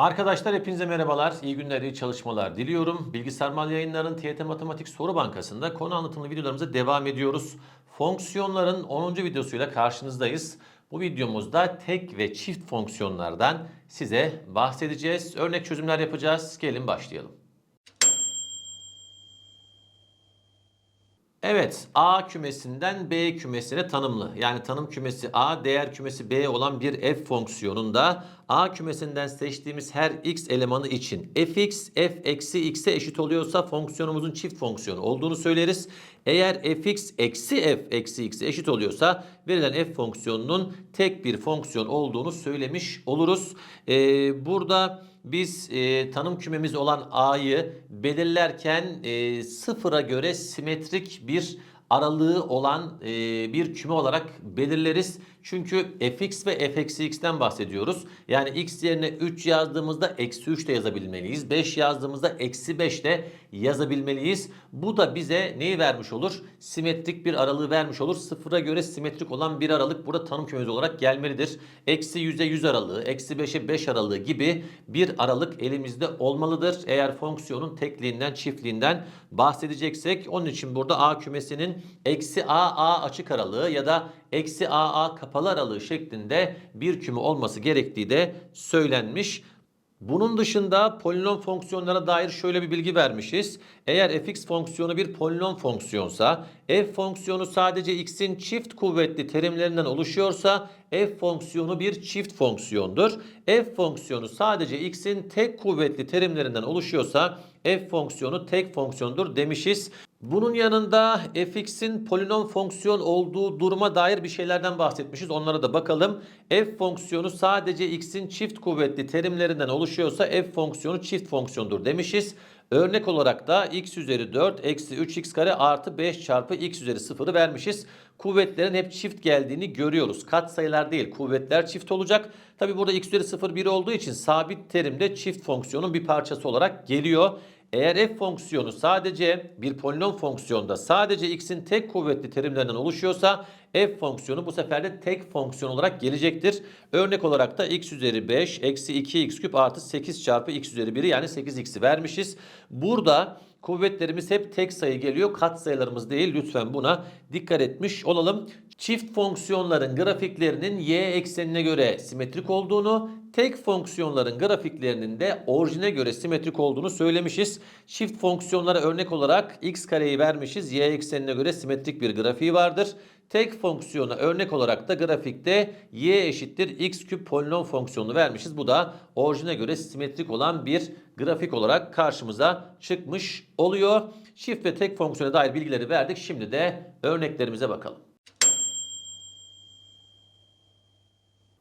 Arkadaşlar hepinize merhabalar, iyi günler, iyi çalışmalar diliyorum. Bilgisayar Mal Yayınları'nın TYT Matematik Soru Bankası'nda konu anlatımlı videolarımıza devam ediyoruz. Fonksiyonların 10. videosuyla karşınızdayız. Bu videomuzda tek ve çift fonksiyonlardan size bahsedeceğiz. Örnek çözümler yapacağız. Gelin başlayalım. Evet, A kümesinden B kümesine tanımlı. Yani tanım kümesi A, değer kümesi B olan bir f fonksiyonunda A kümesinden seçtiğimiz her x elemanı için fx, f eksi x'e eşit oluyorsa fonksiyonumuzun çift fonksiyonu olduğunu söyleriz. Eğer fx eksi f eksi x'e eşit oluyorsa verilen f fonksiyonunun tek bir fonksiyon olduğunu söylemiş oluruz. Ee, burada biz e, tanım kümemiz olan A'yı belirlerken e, sıfıra göre simetrik bir aralığı olan e, bir küme olarak belirleriz. Çünkü fx ve f eksi x'ten bahsediyoruz. Yani x yerine 3 yazdığımızda eksi 3 de yazabilmeliyiz. 5 yazdığımızda eksi 5 de yazabilmeliyiz. Bu da bize neyi vermiş olur? Simetrik bir aralığı vermiş olur. Sıfıra göre simetrik olan bir aralık burada tanım kümemiz olarak gelmelidir. Eksi 100'e 100 aralığı, eksi 5'e 5 aralığı gibi bir aralık elimizde olmalıdır. Eğer fonksiyonun tekliğinden, çiftliğinden bahsedeceksek onun için burada A kümesinin eksi A, A açık aralığı ya da eksi A, A kapalı aralığı şeklinde bir küme olması gerektiği de söylenmiş. Bunun dışında polinom fonksiyonlara dair şöyle bir bilgi vermişiz. Eğer fx fonksiyonu bir polinom fonksiyonsa, f fonksiyonu sadece x'in çift kuvvetli terimlerinden oluşuyorsa f fonksiyonu bir çift fonksiyondur. f fonksiyonu sadece x'in tek kuvvetli terimlerinden oluşuyorsa f fonksiyonu tek fonksiyondur demişiz. Bunun yanında fx'in polinom fonksiyon olduğu duruma dair bir şeylerden bahsetmişiz. Onlara da bakalım. f fonksiyonu sadece x'in çift kuvvetli terimlerinden oluşuyorsa f fonksiyonu çift fonksiyondur demişiz. Örnek olarak da x üzeri 4 eksi 3x kare artı 5 çarpı x üzeri 0'ı vermişiz. Kuvvetlerin hep çift geldiğini görüyoruz. Kat sayılar değil kuvvetler çift olacak. Tabi burada x üzeri 0 1 olduğu için sabit terim de çift fonksiyonun bir parçası olarak geliyor. Eğer f fonksiyonu sadece bir polinom fonksiyonda sadece x'in tek kuvvetli terimlerinden oluşuyorsa f fonksiyonu bu sefer de tek fonksiyon olarak gelecektir. Örnek olarak da x üzeri 5 eksi 2x küp artı 8 çarpı x üzeri 1'i yani 8x'i vermişiz. Burada kuvvetlerimiz hep tek sayı geliyor. Kat sayılarımız değil. Lütfen buna dikkat etmiş olalım. Çift fonksiyonların grafiklerinin y eksenine göre simetrik olduğunu, tek fonksiyonların grafiklerinin de orijine göre simetrik olduğunu söylemişiz. Çift fonksiyonlara örnek olarak x kareyi vermişiz. Y eksenine göre simetrik bir grafiği vardır. Tek fonksiyona örnek olarak da grafikte y eşittir x küp polinom fonksiyonunu vermişiz. Bu da orijine göre simetrik olan bir grafik olarak karşımıza çıkmış oluyor. Çift ve tek fonksiyona dair bilgileri verdik. Şimdi de örneklerimize bakalım.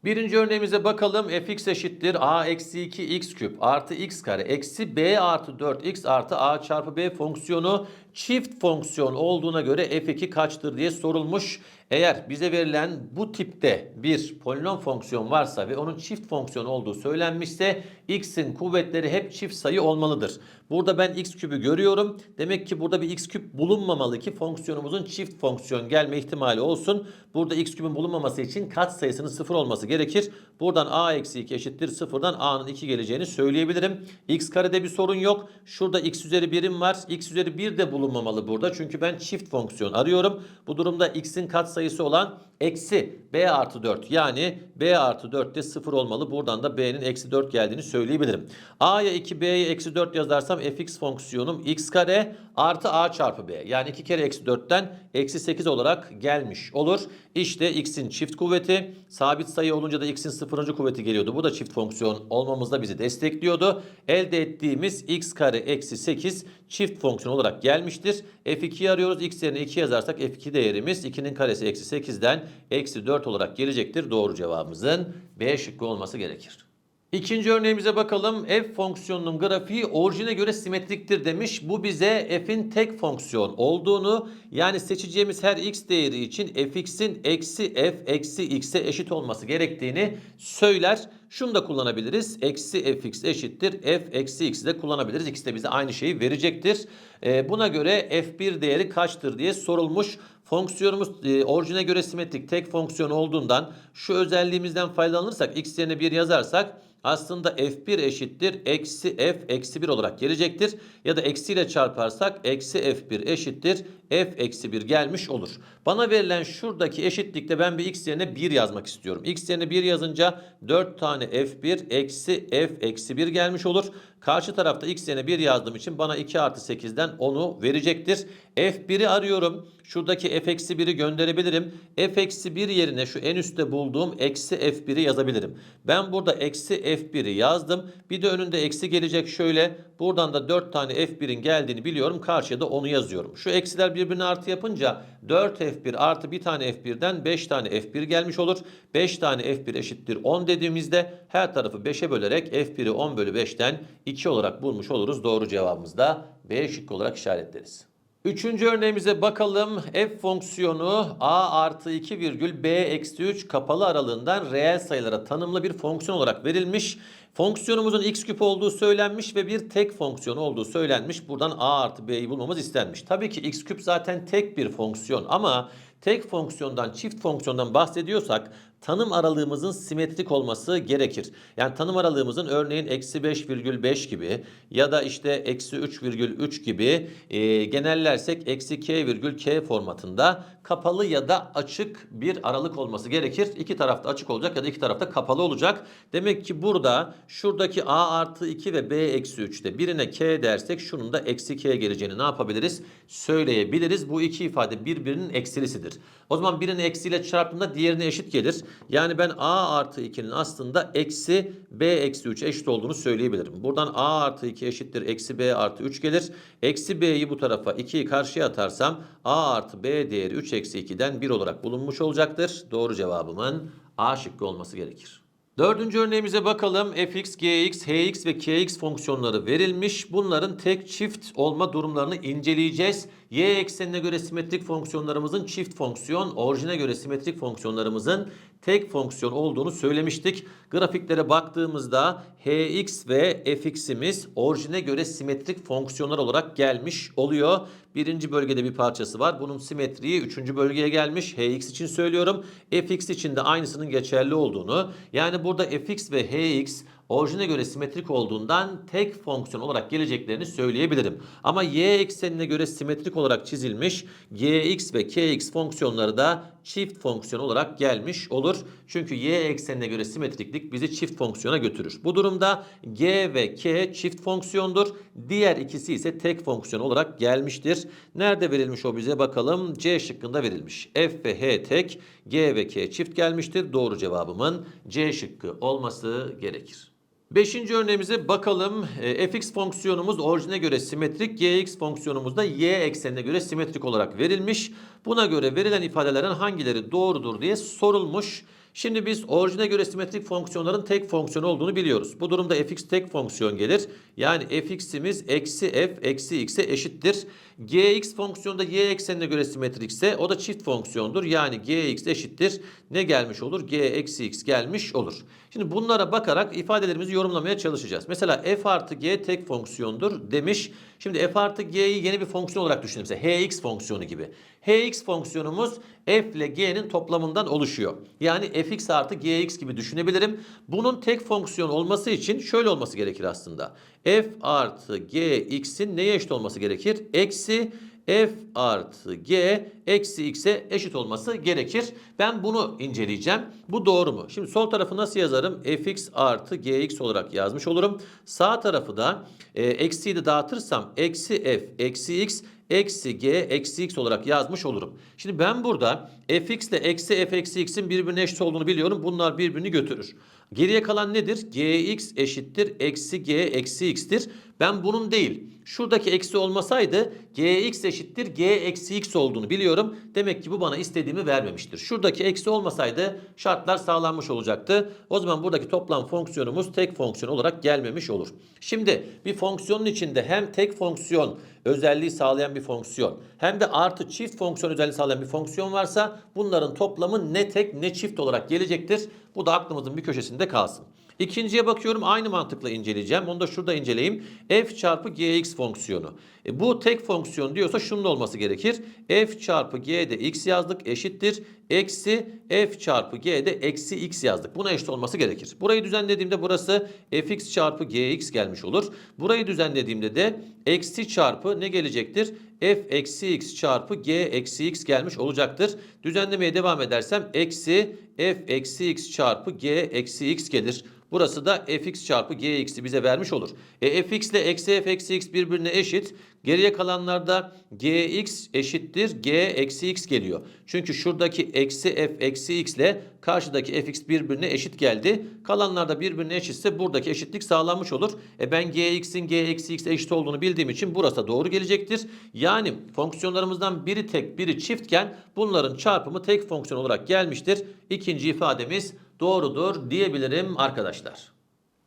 Birinci örneğimize bakalım. fx eşittir a eksi 2 x küp artı x kare eksi b artı 4 x artı a çarpı b fonksiyonu çift fonksiyon olduğuna göre f2 kaçtır diye sorulmuş. Eğer bize verilen bu tipte bir polinom fonksiyon varsa ve onun çift fonksiyon olduğu söylenmişse x'in kuvvetleri hep çift sayı olmalıdır. Burada ben x küpü görüyorum. Demek ki burada bir x küp bulunmamalı ki fonksiyonumuzun çift fonksiyon gelme ihtimali olsun. Burada x küpün bulunmaması için kat sayısının sıfır olması gerekir. Buradan a eksi 2 eşittir sıfırdan a'nın 2 geleceğini söyleyebilirim. x karede bir sorun yok. Şurada x üzeri birim var. x üzeri 1 de bulunmamalı burada. Çünkü ben çift fonksiyon arıyorum. Bu durumda x'in kat sayısı olan eksi b artı 4 yani b artı 4 de 0 olmalı. Buradan da b'nin eksi 4 geldiğini söyleyebilirim. a'ya 2 b'ye eksi 4 yazarsam fx fonksiyonum x kare artı a çarpı b. Yani 2 kere eksi 4'ten eksi 8 olarak gelmiş olur. İşte x'in çift kuvveti sabit sayı olunca da x'in sıfırıncı kuvveti geliyordu. Bu da çift fonksiyon olmamızda bizi destekliyordu. Elde ettiğimiz x kare eksi 8 çift fonksiyon olarak gelmiştir. f2'yi arıyoruz. x yerine 2 yazarsak f2 değerimiz 2'nin karesi eksi 8'den eksi 4 olarak gelecektir. Doğru cevabımızın B şıkkı olması gerekir. İkinci örneğimize bakalım. F fonksiyonunun grafiği orijine göre simetriktir demiş. Bu bize f'in tek fonksiyon olduğunu yani seçeceğimiz her x değeri için fx'in eksi f eksi x'e eşit olması gerektiğini söyler. şunu da kullanabiliriz. Eksi fx eşittir f eksi x'i de kullanabiliriz. İkisi de bize aynı şeyi verecektir. Ee, buna göre f1 değeri kaçtır diye sorulmuş. Fonksiyonumuz e, orijine göre simetrik tek fonksiyon olduğundan şu özelliğimizden faydalanırsak x yerine 1 yazarsak aslında f1 eşittir eksi f eksi 1 olarak gelecektir. Ya da eksiyle çarparsak eksi f1 eşittir f eksi 1 gelmiş olur. Bana verilen şuradaki eşitlikte ben bir x yerine 1 yazmak istiyorum. x yerine 1 yazınca 4 tane f1 eksi f eksi 1 gelmiş olur. Karşı tarafta x yerine 1 yazdığım için bana 2 artı 8'den 10'u verecektir. f1'i arıyorum. Şuradaki f eksi 1'i gönderebilirim. f eksi 1 yerine şu en üstte bulduğum eksi f1'i yazabilirim. Ben burada eksi f1'i yazdım. Bir de önünde eksi gelecek şöyle. Buradan da 4 tane f1'in geldiğini biliyorum. Karşıya da onu yazıyorum. Şu eksiler birbirine artı yapınca 4 f1 artı bir tane f1'den 5 tane f1 gelmiş olur. 5 tane f1 eşittir 10 dediğimizde her tarafı 5'e bölerek f1'i 10 bölü 5'ten 2 olarak bulmuş oluruz. Doğru cevabımız da B şıkkı olarak işaretleriz. Üçüncü örneğimize bakalım. F fonksiyonu a artı 2 virgül b eksi 3 kapalı aralığından reel sayılara tanımlı bir fonksiyon olarak verilmiş. Fonksiyonumuzun x küp olduğu söylenmiş ve bir tek fonksiyon olduğu söylenmiş. Buradan a artı b'yi bulmamız istenmiş. Tabii ki x küp zaten tek bir fonksiyon ama tek fonksiyondan çift fonksiyondan bahsediyorsak tanım aralığımızın simetrik olması gerekir. Yani tanım aralığımızın örneğin eksi 5,5 gibi ya da işte eksi 3,3 gibi e, genellersek eksi k virgül k formatında kapalı ya da açık bir aralık olması gerekir. İki tarafta açık olacak ya da iki tarafta kapalı olacak. Demek ki burada şuradaki a artı 2 ve b eksi 3'te birine k dersek şunun da eksi k geleceğini ne yapabiliriz? Söyleyebiliriz. Bu iki ifade birbirinin eksilisidir. O zaman birini eksiyle çarptığında diğerine eşit gelir. Yani ben a artı 2'nin aslında eksi b eksi 3 eşit olduğunu söyleyebilirim. Buradan a artı 2 eşittir eksi b artı 3 gelir. Eksi b'yi bu tarafa 2'yi karşıya atarsam a artı b değeri 3 eksi 2'den 1 olarak bulunmuş olacaktır. Doğru cevabımın a şıkkı olması gerekir. Dördüncü örneğimize bakalım. fx, gx, hx ve kx fonksiyonları verilmiş. Bunların tek çift olma durumlarını inceleyeceğiz. Y eksenine göre simetrik fonksiyonlarımızın çift fonksiyon, orijine göre simetrik fonksiyonlarımızın tek fonksiyon olduğunu söylemiştik. Grafiklere baktığımızda hx ve fx'imiz orijine göre simetrik fonksiyonlar olarak gelmiş oluyor. Birinci bölgede bir parçası var. Bunun simetriği üçüncü bölgeye gelmiş. hx için söylüyorum. fx için de aynısının geçerli olduğunu. Yani burada fx ve hx orijine göre simetrik olduğundan tek fonksiyon olarak geleceklerini söyleyebilirim. Ama y eksenine göre simetrik olarak çizilmiş gx ve kx fonksiyonları da çift fonksiyon olarak gelmiş olur. Çünkü y eksenine göre simetriklik bizi çift fonksiyona götürür. Bu durumda g ve k çift fonksiyondur. Diğer ikisi ise tek fonksiyon olarak gelmiştir. Nerede verilmiş o bize bakalım. C şıkkında verilmiş. F ve H tek, G ve K çift gelmiştir. Doğru cevabımın C şıkkı olması gerekir. Beşinci örneğimize bakalım. E, fx fonksiyonumuz orijine göre simetrik, gx fonksiyonumuz da y eksenine göre simetrik olarak verilmiş. Buna göre verilen ifadelerin hangileri doğrudur diye sorulmuş. Şimdi biz orijine göre simetrik fonksiyonların tek fonksiyon olduğunu biliyoruz. Bu durumda fx tek fonksiyon gelir. Yani fx'imiz eksi f eksi x'e eşittir. gx fonksiyonda y eksenine göre simetrikse o da çift fonksiyondur. Yani gx eşittir. Ne gelmiş olur? g eksi x gelmiş olur. Şimdi bunlara bakarak ifadelerimizi yorumlamaya çalışacağız. Mesela f artı g tek fonksiyondur demiş. Şimdi f artı g'yi yeni bir fonksiyon olarak düşünelim. Mesela hx fonksiyonu gibi. hx fonksiyonumuz f ile g'nin toplamından oluşuyor. Yani fx artı gx gibi düşünebilirim. Bunun tek fonksiyon olması için şöyle olması gerekir aslında. f artı gx'in neye eşit olması gerekir? Eksi f artı g eksi x'e eşit olması gerekir. Ben bunu inceleyeceğim. Bu doğru mu? Şimdi sol tarafı nasıl yazarım? fx artı gx olarak yazmış olurum. Sağ tarafı da e, eksiyi de dağıtırsam eksi f eksi x eksi g eksi x olarak yazmış olurum. Şimdi ben burada fx ile eksi f eksi x'in birbirine eşit olduğunu biliyorum. Bunlar birbirini götürür. Geriye kalan nedir? gx eşittir eksi g eksi x'tir. Ben bunun değil. Şuradaki eksi olmasaydı gx eşittir g eksi x olduğunu biliyorum. Demek ki bu bana istediğimi vermemiştir. Şuradaki eksi olmasaydı şartlar sağlanmış olacaktı. O zaman buradaki toplam fonksiyonumuz tek fonksiyon olarak gelmemiş olur. Şimdi bir fonksiyonun içinde hem tek fonksiyon özelliği sağlayan bir fonksiyon hem de artı çift fonksiyon özelliği sağlayan bir fonksiyon varsa bunların toplamı ne tek ne çift olarak gelecektir. Bu da aklımızın bir köşesinde kalsın. İkinciye bakıyorum aynı mantıkla inceleyeceğim. Onu da şurada inceleyeyim. f çarpı gx fonksiyonu. E, bu tek fonksiyon diyorsa şunun olması gerekir. f çarpı g'de x yazdık eşittir. Eksi f çarpı g'de eksi x yazdık. Buna eşit olması gerekir. Burayı düzenlediğimde burası fx çarpı gx gelmiş olur. Burayı düzenlediğimde de eksi çarpı ne gelecektir? f eksi x çarpı g eksi x gelmiş olacaktır. Düzenlemeye devam edersem eksi f eksi x çarpı g eksi x gelir. Burası da fx çarpı gx'i bize vermiş olur. E, fx ile eksi f eksi x birbirine eşit. Geriye kalanlarda gx eşittir g eksi x geliyor. Çünkü şuradaki eksi f eksi x ile karşıdaki fx birbirine eşit geldi. Kalanlar da birbirine eşitse buradaki eşitlik sağlanmış olur. E ben gx'in g eksi x eşit olduğunu bildiğim için burası da doğru gelecektir. Yani fonksiyonlarımızdan biri tek biri çiftken bunların çarpımı tek fonksiyon olarak gelmiştir. İkinci ifademiz doğrudur diyebilirim arkadaşlar.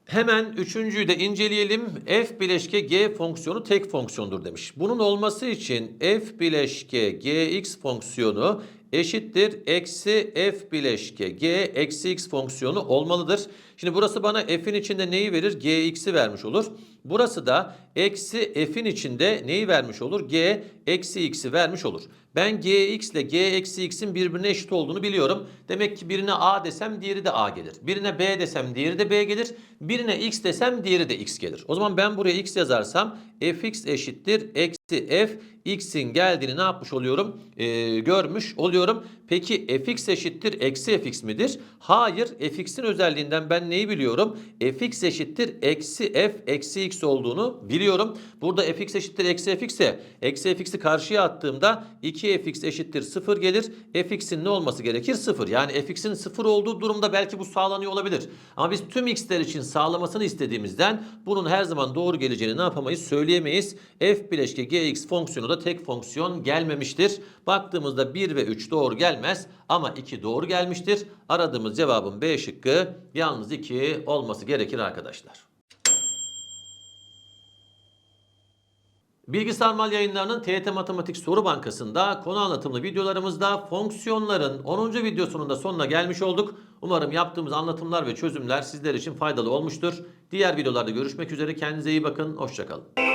Hemen üçüncüyü de inceleyelim. F bileşke g fonksiyonu tek fonksiyondur demiş. Bunun olması için f bileşke gx fonksiyonu eşittir eksi f bileşke g eksi x fonksiyonu olmalıdır. Şimdi burası bana f'in içinde neyi verir? gx'i vermiş olur. Burası da eksi f'in içinde neyi vermiş olur? g eksi x'i vermiş olur. Ben gx ile g eksi x'in birbirine eşit olduğunu biliyorum. Demek ki birine a desem diğeri de a gelir. Birine b desem diğeri de b gelir. Birine x desem diğeri de x gelir. O zaman ben buraya x yazarsam fx eşittir eksi f x'in geldiğini ne yapmış oluyorum? Ee, görmüş oluyorum. Peki fx eşittir eksi fx midir? Hayır. fx'in özelliğinden ben neyi biliyorum? fx eşittir eksi f eksi x olduğunu biliyorum. Burada fx eşittir eksi fx ise eksi fx'i karşıya attığımda 2fx eşittir 0 gelir. fx'in ne olması gerekir? 0. Yani fx'in 0 olduğu durumda belki bu sağlanıyor olabilir. Ama biz tüm x'ler için sağlamasını istediğimizden bunun her zaman doğru geleceğini ne yapamayız? Söyleyemeyiz. f bileşke gx fonksiyonu da tek fonksiyon gelmemiştir. Baktığımızda 1 ve 3 doğru gelmez ama 2 doğru gelmiştir. Aradığımız cevabın B şıkkı yalnız 2 olması gerekir arkadaşlar. Bilgisayar Mal yayınlarının TYT Matematik Soru Bankası'nda konu anlatımlı videolarımızda fonksiyonların 10. videosunun da sonuna gelmiş olduk. Umarım yaptığımız anlatımlar ve çözümler sizler için faydalı olmuştur. Diğer videolarda görüşmek üzere. Kendinize iyi bakın. Hoşçakalın.